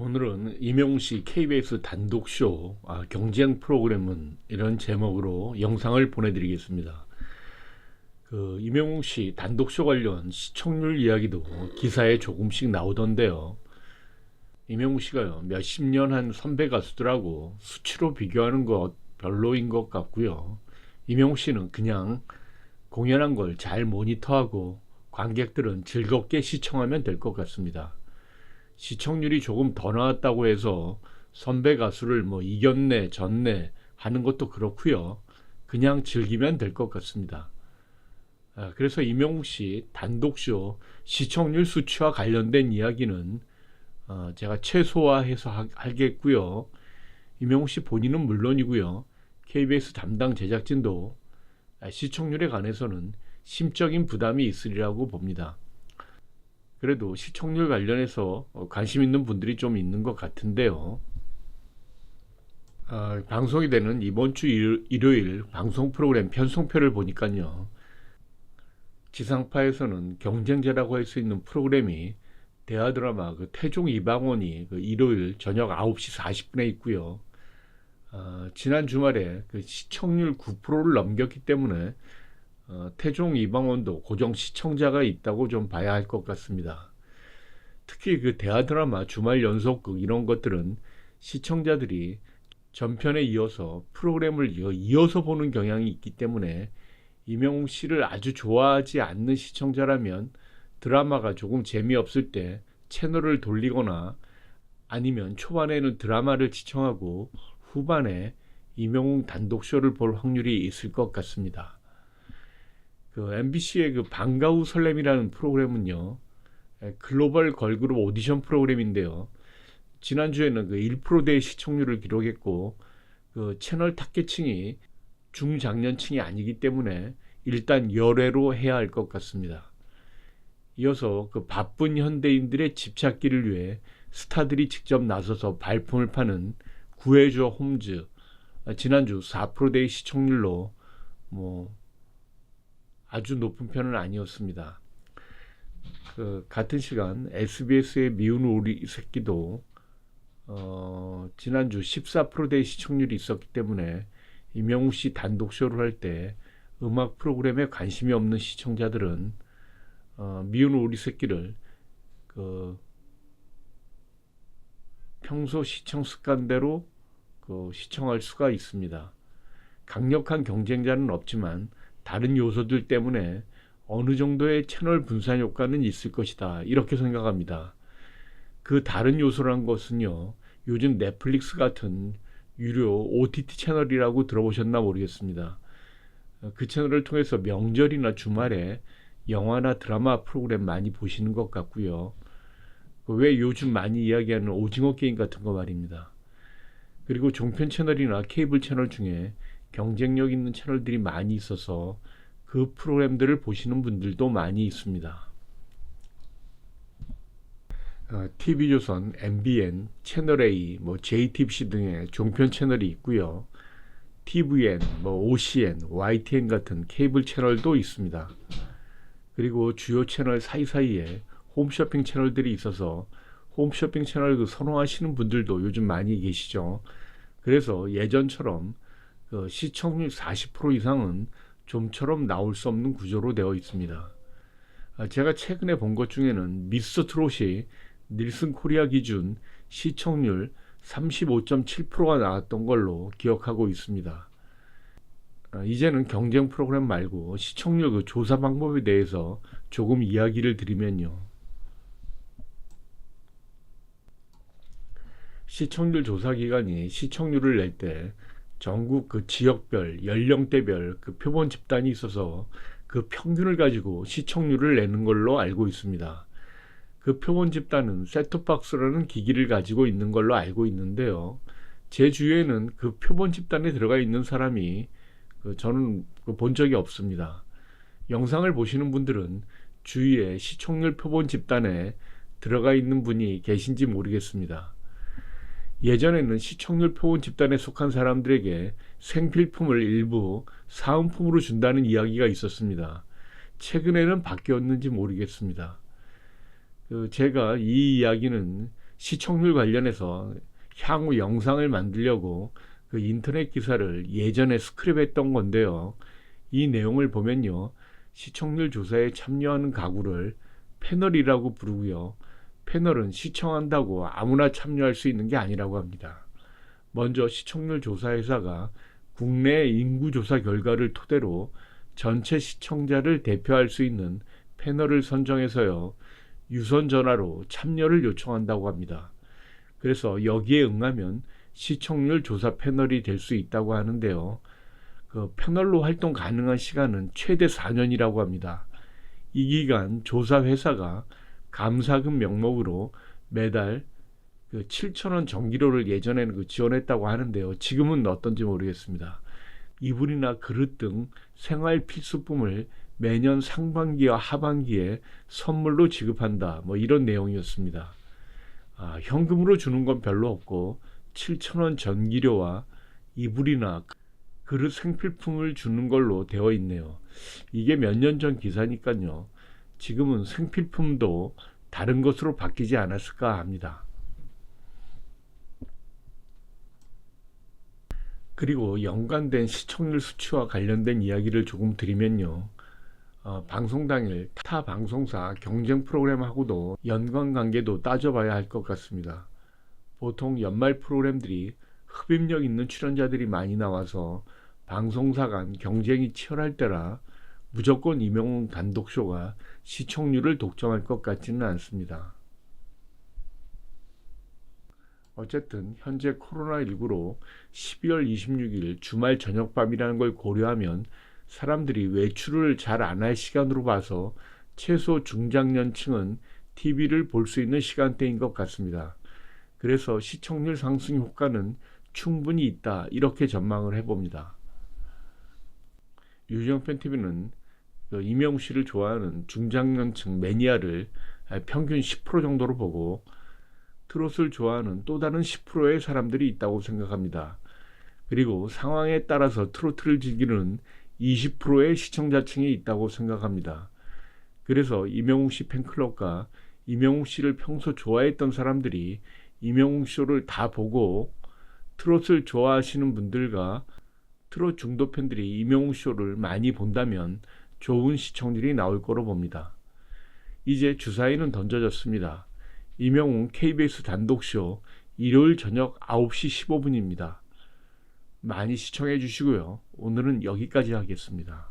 오늘은 이명씨 KBS 단독쇼 아, 경쟁 프로그램은 이런 제목으로 영상을 보내드리겠습니다. 그 이명웅 씨 단독쇼 관련 시청률 이야기도 기사에 조금씩 나오던데요. 이명웅 씨가요 몇십 년 한 선배 가수들하고 수치로 비교하는 것 별로인 것 같고요. 이명웅 씨는 그냥 공연한 걸 잘 모니터하고 관객들은 즐겁게 시청하면 될 것 같습니다. 시청률이 조금 더 나왔다고 해서 선배 가수를 뭐 이겼네, 졌네 하는 것도 그렇고요. 그냥 즐기면 될 것 같습니다. 아, 그래서 이명웅 씨 단독쇼 시청률 수치와 관련된 이야기는 어, 제가 최소화해서 하, 하겠고요. 이명웅 씨 본인은 물론이고요. KBS 담당 제작진도 아, 시청률에 관해서는 심적인 부담이 있으리라고 봅니다. 그래도 시청률 관련해서 어, 관심 있는 분들이 좀 있는 것 같은데요. 아, 방송이 되는 이번 주 일, 일요 일 방송 프로그램 편성표를 보니까요. 지상파에서는 경쟁자라고 할 수 있는 프로그램이 대하 드라마 그 태종 이방원이 그 일요일 저녁 9시 40분에 있고요. 어, 지난 주말에 그 시청률 9%를 넘겼기 때문에 어, 태종 이방원도 고정 시청자가 있다고 좀 봐야 할 것 같습니다. 특히 그 대하 드라마 주말 연속극 이런 것들은 시청자들이 전편에 이어서 프로그램을 이어, 이어서 보는 경향이 있기 때문에 이명웅 씨를 아주 좋아하지 않는 시청자라면 드라마가 조금 재미없을 때 채널을 돌리거나 아니면 초반에는 드라마를 시청하고 후반에 이명웅 단독 쇼를 볼 확률이 있을 것 같습니다. 그 MBC의 그 방과후 설렘이라는 프로그램은요. 에, 글로벌 걸그룹 오디션 프로그램인데요. 지난주에는 그 1%대의 시청률을 기록했고 그 채널 타겟층이 중장년층이 아니기 때문에 일단 열애로 해야 할 것 같습니다. 이어서 그 바쁜 현대인들의 집 찾기를 위해 스타들이 직접 나서서 발품을 파는 구해줘 홈즈 아, 지난주 4%대의 시청률로 뭐 아주 높은 편은 아니었습니다. 그 같은 시간 SBS의 미운 우리 새끼도 어, 지난주 14%대의 시청률이 있었기 때문에 이명우 씨 단독 쇼를 할 때 음악 프로그램에 관심이 없는 시청자들은 어, 미운 우리 새끼를 그 평소 시청 습관대로 그 시청할 수가 있습니다. 강력한 경쟁자는 없지만 다른 요소들 때문에 어느 정도의 채널 분산 효과는 있을 것이다. 이렇게 생각합니다. 그 다른 요소란 것은요. 요즘 넷플릭스 같은 유료 OTT 채널이라고 들어보셨나 모르겠습니다. 그 채널을 통해서 명절이나 주말에 영화나 드라마 프로그램 많이 보시는 것 같고요. 왜 요즘 많이 이야기하는 오징어 게임 같은 거 말입니다. 그리고 종편 채널이나 케이블 채널 중에 경쟁력 있는 채널들이 많이 있어서 그 프로그램들을 보시는 분들도 많이 있습니다. 어, TV조선, MBN, 채널A, 뭐 JTBC 등의 종편 채널이 있고요. TVN, 뭐 OCN, YTN 같은 케이블 채널도 있습니다. 그리고 주요 채널 사이사이에 홈쇼핑 채널들이 있어서 홈쇼핑 채널 그 선호하시는 분들도 요즘 많이 계시죠. 그래서 예전처럼 그 시청률 40% 이상은 좀처럼 나올 수 없는 구조로 되어 있습니다. 아, 제가 최근에 본 것 중에는 미스터 트롯이 닐슨 코리아 기준 시청률 35.7%가 나왔던 걸로 기억하고 있습니다. 아, 이제는 경쟁 프로그램 말고 시청률 그 조사 방법에 대해서 조금 이야기를 드리면요. 시청률 조사 기관이 시청률을 낼 때 전국 그 지역별, 연령대별 그 표본 집단이 있어서 그 평균을 가지고 시청률을 내는 걸로 알고 있습니다. 그 표본 집단은 셋톱박스라는 기기를 가지고 있는 걸로 알고 있는데요. 제 주위에는 그 표본 집단에 들어가 있는 사람이 그 저는 본 적이 없습니다. 영상을 보시는 분들은 주위에 시청률 표본 집단에 들어가 있는 분이 계신지 모르겠습니다. 예전에는 시청률 표본 집단에 속한 사람들에게 생필품을 일부 사은품으로 준다는 이야기가 있었습니다. 최근에는 바뀌었는지 모르겠습니다. 그 제가 이 이야기는 시청률 관련해서 향후 영상을 만들려고 그 인터넷 기사를 예전에 스크립했던 건데요. 이 내용을 보면요. 시청률 조사에 참여하는 가구를 패널이라고 부르고요. 패널은 시청한다고 아무나 참여할 수 있는 게 아니라고 합니다. 먼저 시청률 조사 회사가 국내 인구 조사 결과를 토대로 전체 시청자를 대표할 수 있는 패널을 선정해서요. 유선 전화로 참여를 요청한다고 합니다. 그래서 여기에 응하면 시청률 조사 패널이 될 수 있다고 하는데요. 그 패널로 활동 가능한 시간은 최대 4년이라고 합니다. 이 기간 조사 회사가 감사금 명목으로 매달 그 7천 원 전기료를 예전에는 그 지원했다고 하는데요. 지금은 어떤지 모르겠습니다. 이불이나 그릇 등 생활 필수품을 매년 상반기와 하반기에 선물로 지급한다. 뭐 이런 내용이었습니다. 아, 현금으로 주는 건 별로 없고 7천원 전기료와 이불이나 그릇 생필품을 주는 걸로 되어 있네요. 이게 몇 년 전 기사니까요. 지금은 생필품도 다른 것으로 바뀌지 않았을까 합니다. 그리고 연관된 시청률 수치와 관련된 이야기를 조금 드리면요. 어, 방송 당일 타 방송사 경쟁 프로그램하고도 연관 관계도 따져봐야 할 것 같습니다. 보통 연말 프로그램들이 흡입력 있는 출연자들이 많이 나와서 방송사 간 경쟁이 치열할 때라 무조건 이명웅 단독쇼가 시청률을 독점할 것 같지는 않습니다. 어쨌든 현재 코로나19로 12월 26일 주말 저녁밤이라는 걸 고려하면 사람들이 외출을 잘 안 할 시간으로 봐서 최소 중장년층은 TV를 볼 수 있는 시간대인 것 같습니다. 그래서 시청률 상승 효과는 충분히 있다 이렇게 전망을 해봅니다. 유정편 TV는 그 이명우 씨를 좋아하는 중장년층 매니아를 평균 10% 정도로 보고 트롯을 좋아하는 또 다른 10%의 사람들이 있다고 생각합니다. 그리고 상황에 따라서 트로트를 즐기는 20%의 시청자층이 있다고 생각합니다. 그래서 이명웅 씨 팬클럽과 이명웅 씨를 평소 좋아했던 사람들이 이명웅 쇼를 다 보고 트롯을 좋아하시는 분들과 트롯 중도 팬들이 이명웅 쇼를 많이 본다면 좋은 시청률이 나올 거로 봅니다. 이제 주사위는 던져졌습니다. 이명웅 KBS 단독쇼 일요일 저녁 9시 15분입니다. 많이 시청해 주시고요. 오늘은 여기까지 하겠습니다.